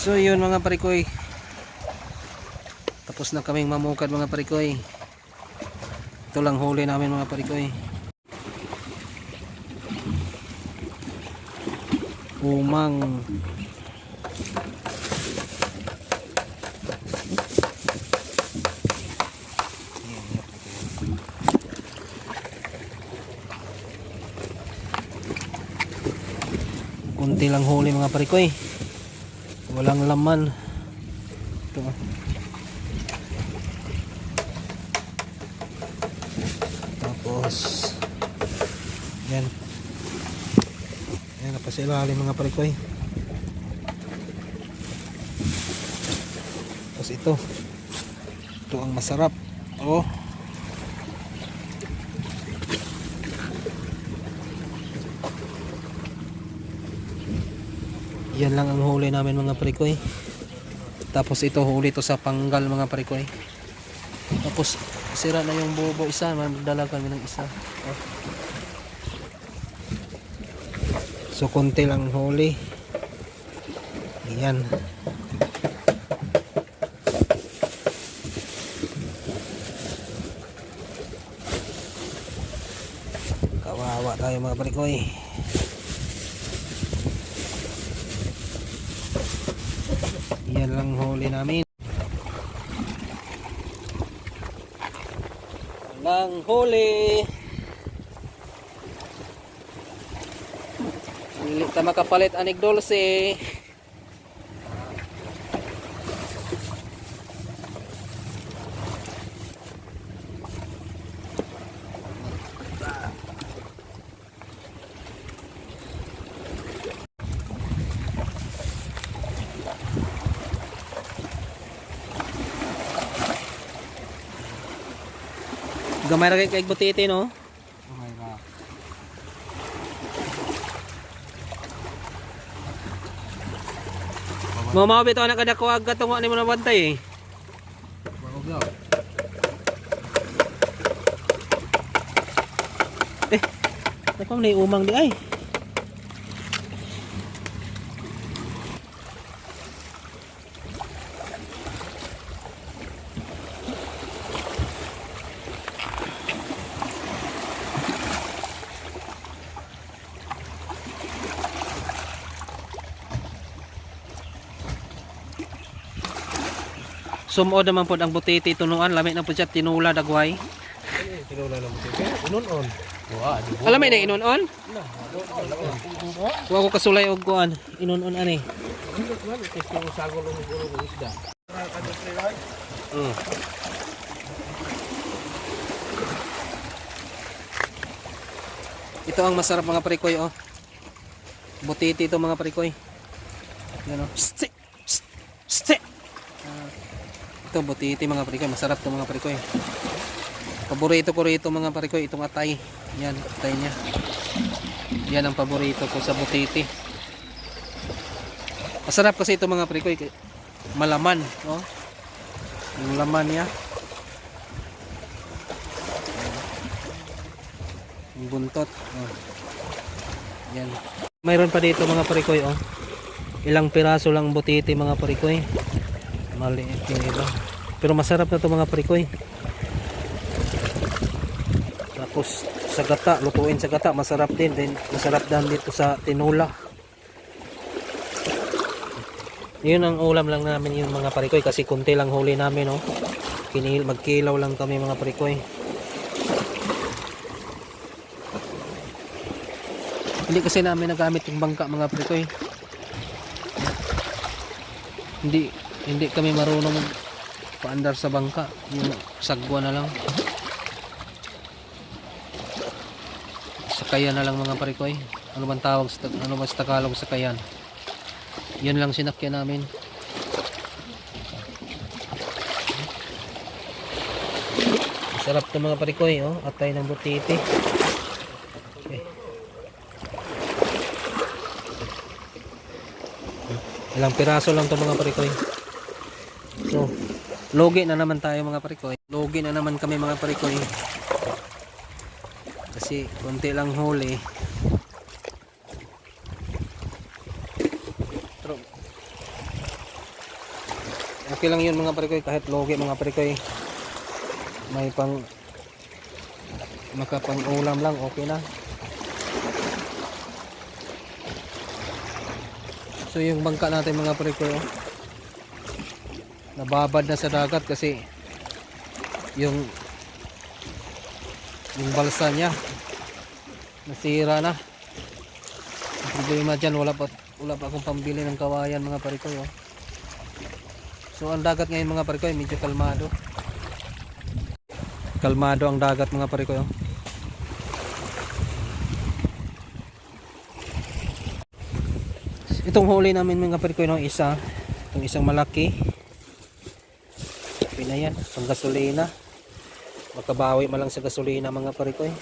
So yun mga parikoy. Tapos na kaming mamukad mga parikoy. Ito lang huli namin mga parikoy. Umang. Kunti lang huli mga parikoy. Walang laman. Ito. Tapos yan. Yan napasilalim mga parikoy. Tapos ito. Ito ang masarap. Oh. Yan lang ang huli namin mga parikoy. Tapos ito huli to sa panggal mga parikoy. Tapos sira na yung bubo isa, magdala kami ng isa. Oh. So konti lang huli. Ayan. Kawawa tayo mga parikoy. Yan lang huli namin. Walang huli. Hindi ta makapalit anig dulce. Gamay ra kay kay butiti no. Okay ka. Mo mao bitaw na kada kuwag katungo ni mo na bantay eh. Daw. Napam na umang di ay. Sumod naman po ang butiti tunuan, lamit na po siya tinula dagway. Ay, tinula na di ba? Alam mo na inon-on? Wa ko kasulay og kuan, inon-on ani. Mm. Ito ang masarap mga parikoy oh. Butiti ito mga parikoy. Yan oh. Pst! Psti! Ah, ito butiti mga parikoy, masarap to mga parikoy. Paborito ko rito mga parikoy, itong atay. Yan, atay niya. Yan ang paborito ko sa butiti. Masarap kasi ito mga parikoy. Malaman, oh. Yung laman niya. Yung buntot. Oh. Yan. Mayroon pa dito mga parikoy oh. Ilang piraso lang butiti mga parikoy. Maliit yung iba. Pero masarap na to mga parikoy. Tapos sa gata, lutuin sa gata, masarap din. Then masarap din dito sa tinula. Yun ang ulam lang namin yung mga parikoy kasi kunti lang huli namin no. Kinil magkilaw lang kami mga parikoy. Hindi kasi namin nagamit yung bangka mga parikoy. Hindi hindi kami marunong paandar sa bangka. Yung sagwa na lang. Sakayan na lang mga parikoy. Ano bang tawag ano ba sa Tagalog sakayan? Yun lang sinakyan namin. Sarap to mga parikoy, oh. Atay ng butiti. Okay. Ilang piraso lang to mga parikoy. Logi na naman tayo mga parikoy. Logi na naman kami mga parikoy. Kasi konti lang huli. Pero Okay lang yun mga parikoy kahit logi mga parikoy. May pang makapang ulam lang okay na. So yung bangka natin mga parikoy oh, nababad na sa dagat kasi yung yung balsa niya nasira na ang problema dyan wala pa wala pa akong pambili ng kawayan mga parikoy oh. so ang dagat ngayon mga parikoy medyo kalmado kalmado ang dagat mga parikoy oh. itong huli namin mga parikoy no isa itong isang malaki okay na yan pang gasolina. Makabawi malang sa gasolina mga parikoy